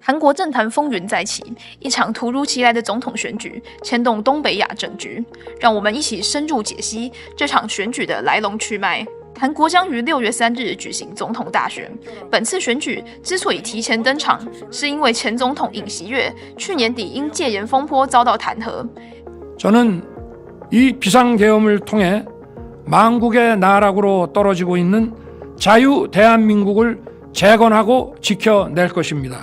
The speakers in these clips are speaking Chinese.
韩国政坛风云再起，一场突如其来的总统选举牵动东北亚政局。让我们一起深入解析这场选举的来龙去脉。韩国将于六月三日举行总统大选。本次选举之所以提前登场，是因为前总统尹锡悦去年底因戒严风波遭到弹劾。저는이비상계엄을통해망국의나락으로떨어지고있는자유대한민국을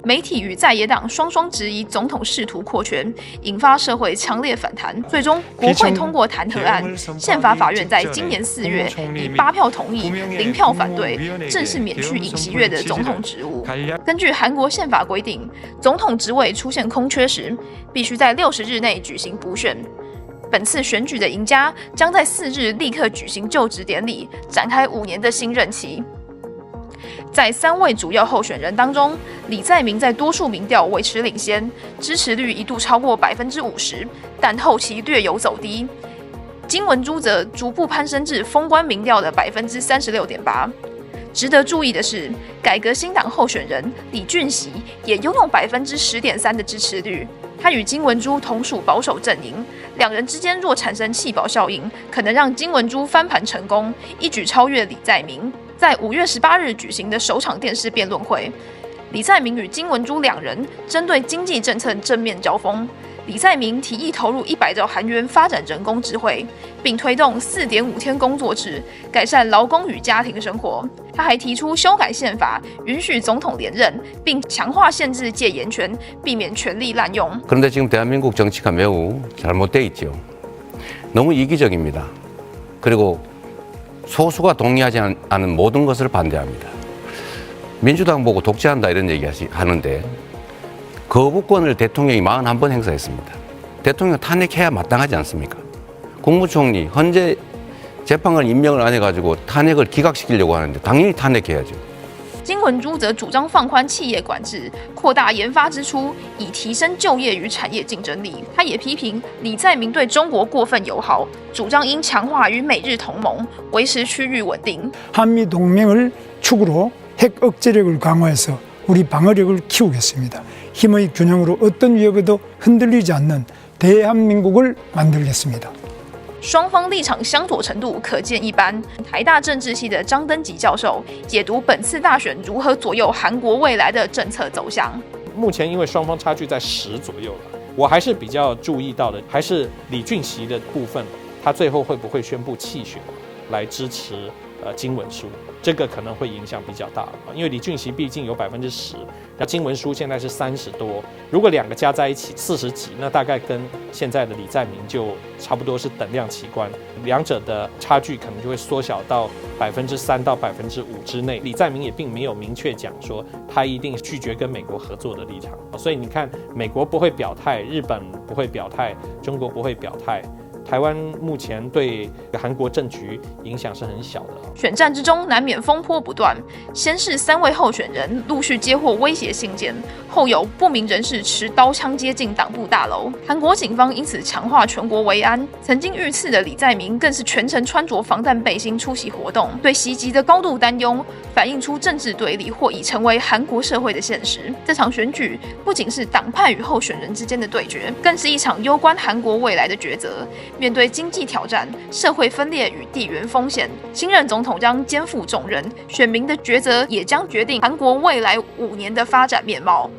媒体与在野党双双质疑总统试图扩权，引发社会强烈反弹。最终，国会通过弹劾案，宪法法院在今年四月以八票同意、零票反对，正式免去尹锡悦的总统职务。根据韩国宪法规定，总统职位出现空缺时，必须在六十日内举行补选。本次选举的赢家将在四日立刻举行就职典礼，展开五年的新任期。在三位主要候选人当中，李在明在多数民调维持领先，支持率一度超过百分之五十，但后期略有走低。金文珠则逐步攀升至封关民调的百分之三十六点八。值得注意的是，改革新党候选人李俊熙也拥有百分之十点三的支持率。他与金文珠同属保守阵营，两人之间若产生弃保效应，可能让金文珠翻盘成功，一举超越李在明。在五月十八日举行的首场电视辩论会，李在明与金文珠两人针对经济政策正面交锋。李在明提议投入一百兆韩元发展人工智慧，并推动四点五天工作制，改善劳工与家庭生活。他还提出修改宪法，允许总统连任，并强化限制戒严权，避免权力滥用。그런데지금대한민국정치가매우잘못돼있죠너무이기적입니다그리고 소수가 동의하지 않은 모든 것을 반대합니다. 민주당 보고 독재한다 이런 얘기 하는데 거부권을 대통령이 41번 행사했습니다. 대통령 탄핵해야 마땅하지 않습니까? 국무총리 헌재 재판관 임명을 안 해가지고 탄핵을 기각시키려고 하는데 당연히 탄핵해야죠. 金文珠则主张放宽企业管制，扩大研发支出，以提升就业与产业竞争力。他也批评李在明对中国过分友好，主张应强化与美日同盟，维持区域稳定。한미동맹을축으로핵억제력을강화해서우리방어력을키우겠습니다힘의균형으로어떤위협에도흔들리지않는대한민국을만들겠습니다 双方立场相左程度可见一斑。台大政治系的张登吉教授解读本次大选如何左右韩国未来的政策走向。目前因为双方差距在十左右了，我还是比较注意到的，还是李俊熙的部分，他最后会不会宣布弃选来支持呃金文书？这个可能会影响比较大，因为李俊熙毕竟有百分之十，那金文书现在是三十多，如果两个加在一起四十几，那大概跟现在的李在明就差不多是等量齐观，两者的差距可能就会缩小到百分之三到百分之五之内。李在明也并没有明确讲说他一定拒绝跟美国合作的立场，所以你看，美国不会表态，日本不会表态，中国不会表态。台湾目前对韩国政局影响是很小的。选战之中难免风波不断，先是三位候选人陆续接获威胁信件，后有不明人士持刀枪接近党部大楼。韩国警方因此强化全国维安。曾经遇刺的李在明更是全程穿着防弹背心出席活动。对袭击的高度担忧，反映出政治对立或已成为韩国社会的现实。这场选举不仅是党派与候选人之间的对决，更是一场攸关韩国未来的抉择。面对经济挑战、社会分裂与地缘风险，新任总统将肩负重任，选民的抉择也将决定韩国未来五年的发展面貌。